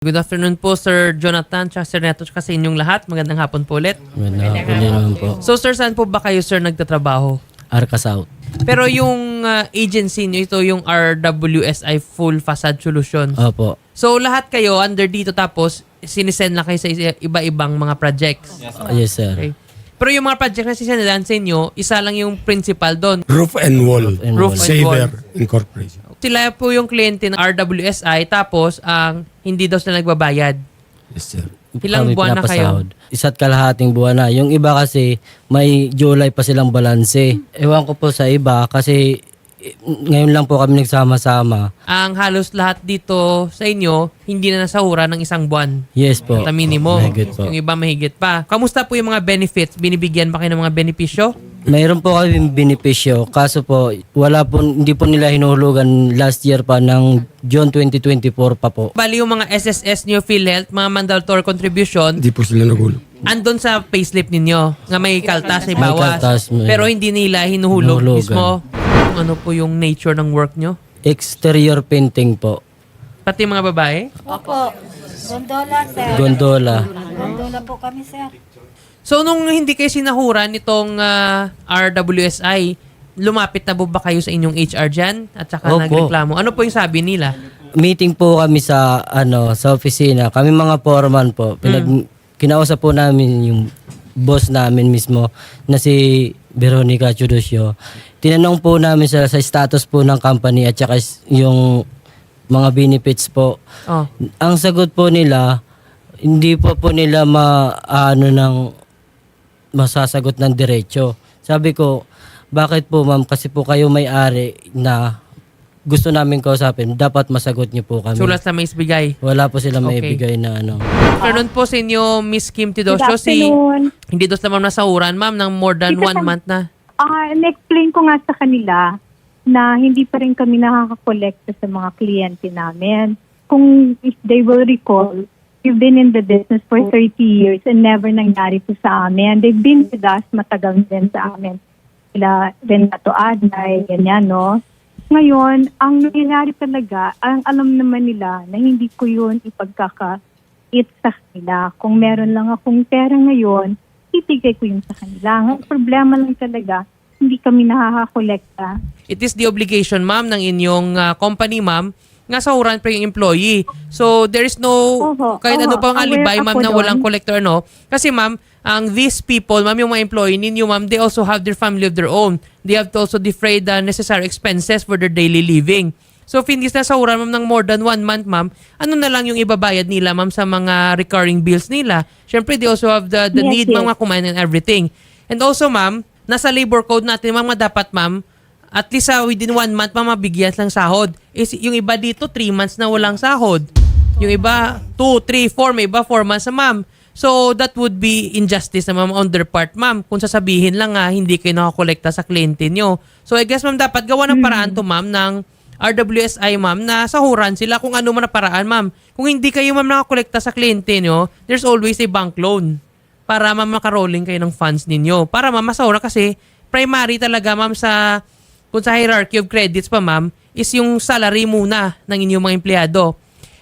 Good afternoon po, Sir Jonathan, tsaka Sir Neto, tsaka sa inyong lahat. Magandang hapon po ulit. Magandang hapon din naman po. So, Sir, saan po ba kayo, Sir, nagtatrabaho? Arca South. Pero yung uh, agency nyo, ito yung RWSI Full Facade Solution. Opo. So, lahat kayo under dito tapos sinisend lang kayo sa iba-ibang mga projects. Yes, sir. Okay. Pero yung mga projects na sisendan sa inyo, isa lang yung principal doon. Roof and Wall. and Roof and Saver Incorporation. Sila po yung kliyente ng RWSI tapos ang hindi daw sila nagbabayad. Yes, sir. Ilang Kami buwan na kayo? Isa't kalahating buwan na. Yung iba kasi, may July pa silang balanse. Ewan ko po sa iba kasi eh, ngayon lang po kami nagsama-sama. Ang halos lahat dito sa inyo, hindi na nasahura ng isang buwan. Yes po. At minimum. Mahigit po. Yung iba mahigit pa. Kamusta po yung mga benefits? Binibigyan ba kayo ng mga benepisyo? Mayroon po kami benepisyo. Kaso po, wala po, hindi po nila hinuhulugan last year pa ng June 2024 pa po. Bali yung mga SSS nyo, PhilHealth, mga mandatory contribution, Hindi po sila nagulo. andon sa payslip ninyo nga may kaltas, may May bawas. kaltas, may- Pero hindi nila hinuhulog Hinuhulugan. mismo. Ano po yung nature ng work nyo? Exterior painting po. Pati mga babae? Opo. Gondola, sir. Gondola. Gondola po kami, sir. So nung hindi kayo sinahuran nitong ah, RWSI, lumapit na po ba kayo sa inyong HR dyan? At saka Opo. nagreklamo? Ano po yung sabi nila? meeting po kami sa ano sa opisina. Kami mga foreman po. Pinag kinausap po namin yung boss namin mismo na si Veronica Chudosio. Tinanong po namin sila sa status po ng company at saka s- yung mga benefits po. Oh. Ang sagot po nila, hindi po po nila ma ano ng masasagot ng diretso. Sabi ko, bakit po ma'am? Kasi po kayo may-ari na gusto namin kausapin. Dapat masagot niyo po kami. Sulat sa may isbigay. Wala po sila Okay. maibigay na ano. Afternoon po sa inyo, Miss Kim Tidosio. Good Si, afternoon. hindi dos naman nasahuran, ma'am, ng more than Dito one sa- month na. Ah, na-explain ko nga sa kanila na hindi pa rin kami nakakakolekta sa mga kliyente namin. Kung if they will recall, we've been in the business for 30 years and never nangyari po sa amin. They've been with us matagal din sa amin. Sila Renato Aday, ganyan, no? Ngayon, ang nangyayari talaga, ang alam naman nila na hindi ko yun ipagkaka-it sa kanila. Kung meron lang akong pera ngayon, ibigay ko yun sa kanila. Ang problema lang talaga, hindi kami nakakakolekta. It is the obligation, ma'am, ng inyong ah, company, ma'am, nga sahuran pa yung employee. So, there is no, Oho, kahit ano oho, pang aware alibay, ma'am, na walang collector, no? Kasi, ma'am, ang these people, ma'am, yung mga employee ninyo, ma'am, they also have their family of their own. They have to also defray the necessary expenses for their daily living. So, hindi na sahuran, ma'am, ng more than one month, ma'am, ano na lang yung ibabayad nila, ma'am, sa mga recurring bills nila? Siyempre, they also have the, the Yes, need, yes. mga kumain and everything. And also, ma'am, nasa labor code natin, ma'am, dapat, ma'am, at least sa within one month, ma'am, mabigyan lang sahod. Is, yung iba dito, three months na walang sahod. Yung iba, two, three, four, may iba, four months na, ma'am. So, that would be injustice na, ma'am, on their part, ma'am. Kung sasabihin lang nga, hindi kayo nakakolekta sa kliyente nyo. So, I guess, ma'am, dapat gawa ng paraan to, ma'am, ng RWSI, ma'am, na sahuran sila kung ano man na paraan, ma'am. Kung hindi kayo, ma'am, nakakolekta sa kliyente nyo, there's always a bank loan para ma'am makarolling kayo ng funds ninyo. Para ma'am masahura kasi primary talaga ma'am sa kung sa hierarchy of credits pa ma'am is yung salary muna ng inyong mga empleyado.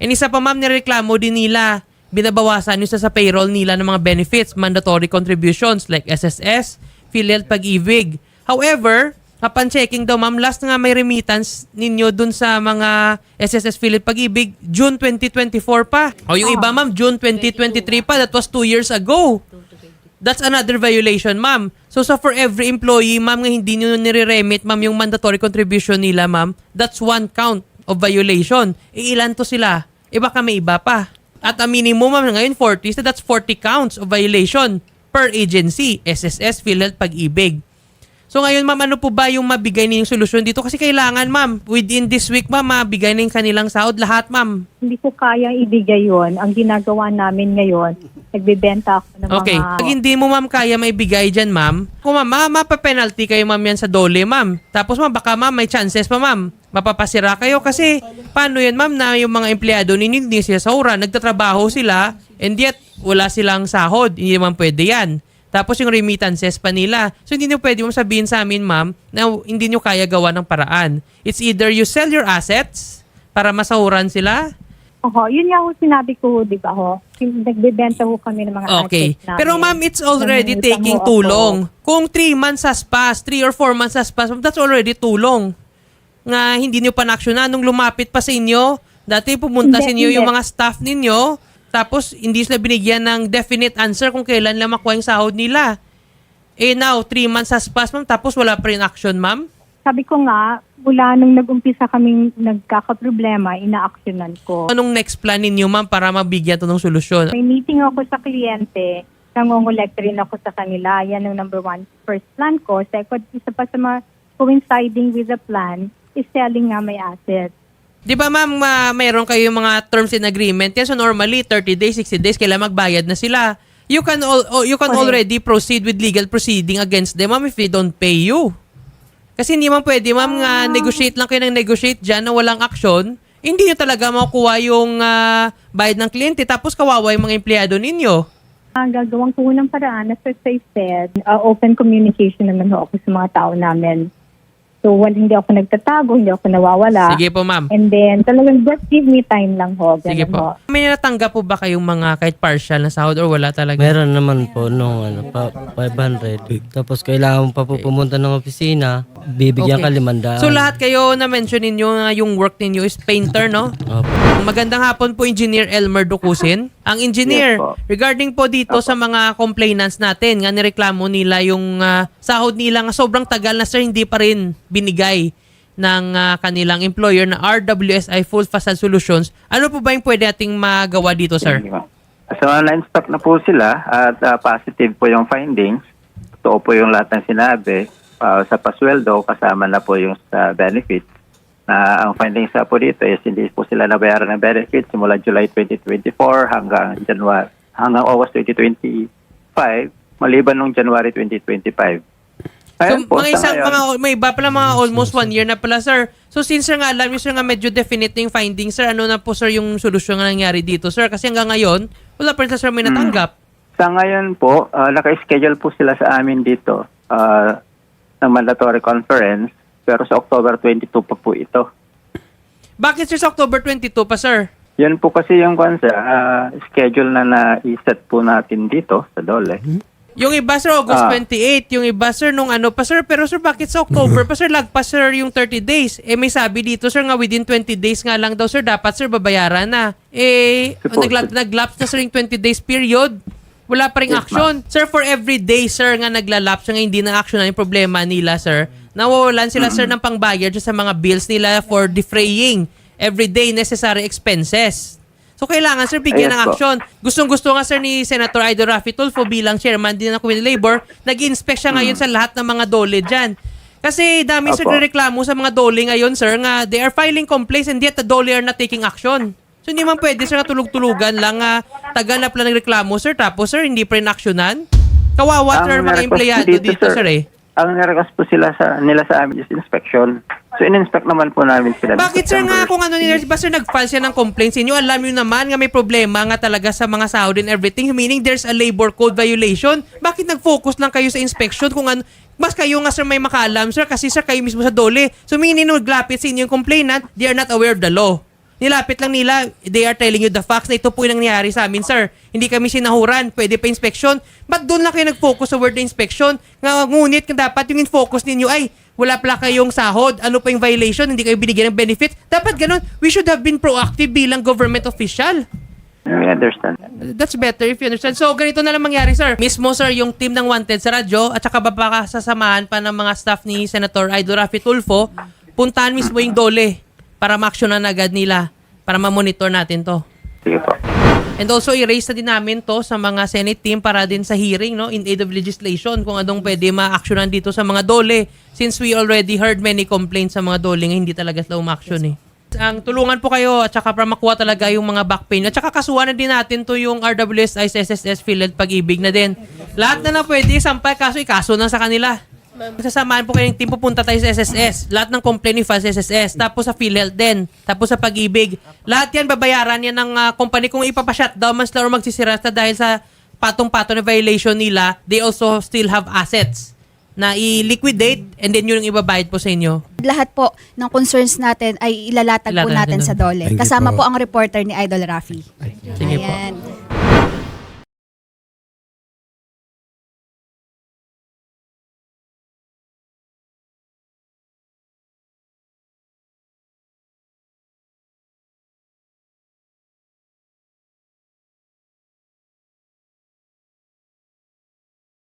And isa pa ma'am nireklamo din nila binabawasan yung sa, sa payroll nila ng mga benefits, mandatory contributions like SSS, PhilHealth Pag-ibig. However, upon checking daw ma'am, last nga may remittance ninyo dun sa mga SSS PhilHealth Pag-ibig, June 2024 pa. O yung iba ma'am, June 2023 pa. That was two years ago. That's another violation, ma'am. So, so for every employee, ma'am, nga hindi nyo nire-remit, ma'am, yung mandatory contribution nila, ma'am, that's one count of violation. E, ilan to sila? E baka may iba pa. At ang minimum, ma'am, ngayon 40, so that's 40 counts of violation per agency. SSS, PhilHealth, Pag-ibig. So ngayon, ma'am, ano po ba yung mabigay ninyong solusyon dito? Kasi kailangan, ma'am, within this week, ma'am, mabigay na yung kanilang sahod. Lahat, ma'am. Hindi ko kaya ibigay yon. Ang ginagawa namin ngayon, nagbebenta ako ng Okay. mga... Pag hindi mo ma'am kaya maibigay dyan ma'am, kung ma'am, ma- mapapenalty kayo ma'am yan sa dole ma'am. Tapos ma'am, baka ma'am may chances pa ma'am. Mapapasira kayo kasi paano yan ma'am na yung mga empleyado ninyo hindi sila saura, nagtatrabaho sila and yet wala silang sahod. Hindi naman pwede yan. Tapos yung remittances pa nila. So hindi nyo pwede mong sabihin sa amin ma'am na hindi nyo kaya gawa ng paraan. It's either you sell your assets para masahuran sila Oho, yun nga ho sinabi ko, di ba ho? Nagbebenta ho kami ng mga Okay. assets namin. Pero ma'am, it's already Nangungutang taking ho too ako. long. Kung 3 months has passed, 3 or 4 months has passed, that's already too long. Nga hindi nyo pa na nung lumapit pa sa inyo. Dati pumunta Hindi, sa inyo yung mga staff ninyo, tapos hindi sila binigyan ng definite answer kung kailan lang makuha yung sahod nila. Eh now, 3 months has passed, ma'am, tapos wala pa rin action, ma'am. Sabi ko nga, mula nung nag-umpisa kaming nagkakaproblema, ina-actionan ko. Anong next plan ninyo, ma'am, para mabigyan to ng solusyon? May meeting ako sa kliyente, nangongolect rin ako sa kanila. Yan ang number one first plan ko. Second, isa pa sa mga coinciding with the plan is selling nga my assets. Di ba ma'am, ma- mayroon kayo mga terms and agreement yan. So normally, 30 days, 60 days, kailangan magbayad na sila. You can al- oh, you can Correct. already proceed with legal proceeding against them, ma'am, if they don't pay you. Kasi hindi man pwede, ma'am, nga negotiate lang kayo ng negotiate dyan na walang action. Hindi nyo talaga makukuha yung ah, bayad ng kliyente tapos kawawa yung mga empleyado ninyo. Ang gagawang ko ng paraan, as I said, uh, open communication naman ho ako sa mga tao namin. So, wal, hindi ako nagtatago, hindi ako nawawala. Sige po, ma'am. And then, talagang just give me time lang ho. Sige po. ho. May natanggap po ba kayong mga kahit partial na sahod or wala talaga? Meron naman po nung ano, pa, 500. Tapos kailangan pa po pumunta ng opisina, bibigyan Okay. ka limandaan. So lahat kayo na mention ninyo nga yung work ninyo is painter, no? Opo. Magandang hapon po, Engineer Elmer Dukusin. Ang engineer, Yes po. regarding po dito sa mga complainants natin, nga nireklamo nila yung ah, sahod nila nga sobrang tagal na sir, hindi pa rin binigay ng ah, kanilang employer na RWSI Full Facade Solutions. Ano po ba yung pwede ating magawa dito, sir? So, na-inspect na po sila at ah, positive po yung findings. Totoo po yung lahat ng sinabi. Ah, sa pasweldo, kasama na po yung sa benefit. Na ang findings na po dito is hindi po sila nabayaran ng benefit simula July 2024 hanggang January hanggang August 2025 maliban nung January 2025. So, Ngayon po, mga sa isang, ngayon- mga, may iba pala mga almost one year na pala, sir. So, since sir nga alam, yung sir nga medyo definite yung findings, sir, ano na po, sir, yung solusyon nga nangyari dito, sir? Kasi hanggang ngayon, wala pa rin sir may natanggap. Sa ngayon po, ah, naka-schedule po sila sa amin dito ah, ng mandatory conference pero sa October 22 pa po ito. Bakit, sir, sa October 22 pa, sir? Yan po kasi yung kwansa, ah, schedule na na-set po natin dito sa Dole. Yung iba, sir, August Ah. 28. Yung iba, sir, nung ano pa, sir. Pero, sir, bakit sa October pa, sir, lagpas, sir, yung 30 days? Eh, may sabi dito, sir, nga within 20 days nga lang daw, sir, dapat, sir, babayaran na. Eh, naglag naglapse na, sir, yung 20 days period. Wala pa ring Yes, action. Sir, for every day, sir, nga naglalapse nga hindi na action na yung problema nila, sir, nawawalan sila, sir, ng pangbayad sa mga bills nila for defraying everyday necessary expenses. So, kailangan, sir, bigyan Yes ng action. Gustong-gusto nga, sir, ni Senator Ido Rafi Tulfo bilang chairman din ng on Labor, nag-inspect siya ngayon sa lahat ng mga dole dyan. Kasi dami, sir, Opo. reklamo sa mga dole ngayon, sir, nga they are filing complaints and yet the dole are not taking action. So, hindi man pwede, sir, na tulog-tulugan lang, nga taga na pala nagreklamo, sir, tapos, sir, hindi pa rin aksyonan. Kawawa, sir, mga empleyado dito, sir, eh. Ang na-request po sila sa, nila sa amin is inspection. So, in-inspect naman po namin sila. Bakit sir nga kung ano nila, ba sir nag-file siya ng complaint sa inyo, alam nyo naman nga may problema nga talaga sa mga sahod and everything, meaning there's a labor code violation. Bakit nag-focus lang kayo sa inspection kung ano, mas kayo nga sir may makalam sir kasi sir kayo mismo sa dole. So meaning naglapit sa inyo yung complainant, they are not aware of the law. Nilapit lang nila, they are telling you the facts na ito po yung nangyari sa amin, sir. Hindi kami sinahuran, pwede pa inspection. Ba't doon lang kayo nag-focus sa word na inspection? Nga, ngunit dapat yung in-focus ninyo ay wala pala kayong sahod, ano pa yung violation, hindi kayo binigyan ng benefit. Dapat ganun, we should have been proactive bilang government official. We understand. That's better if you understand. So, ganito na lang mangyari, sir. Mismo, sir, yung team ng Wanted sa radyo at saka baka sasamahan pa ng mga staff ni Senator Aido Rafi Tulfo, puntahan mismo yung dole para ma-actionan agad nila para ma-monitor natin to. Sige po. And also, i-raise na din namin to sa mga Senate team para din sa hearing no, in aid of legislation kung anong pwede ma-actionan dito sa mga dole since we already heard many complaints sa mga dole hindi talaga sila umaction eh. Ang tulungan po kayo at saka para makuha talaga yung mga back pain. At saka kasuhan na din natin to yung RWSI, SSS, PhilHealth, pag-ibig na din. Lahat na na pwede, sampay kaso, ikaso na sa kanila. Sasamahan po kayong team, pupunta tayo sa SSS. Lahat ng complaint file sa SSS. Tapos sa PhilHealth din. Tapos sa pag-ibig. Lahat yan, babayaran yan ng ah, company. Kung ipapashutdown man sila or magsisira sila dahil sa patong-pato na violation nila, they also still have assets na i-liquidate and then yun yung ibabayad po sa inyo. Lahat po ng concerns natin ay ilalatag po Ilalatag natin natin sa DOLE. Thank you Kasama po. po ang reporter ni Idol Rafi. Sige po. Ayan.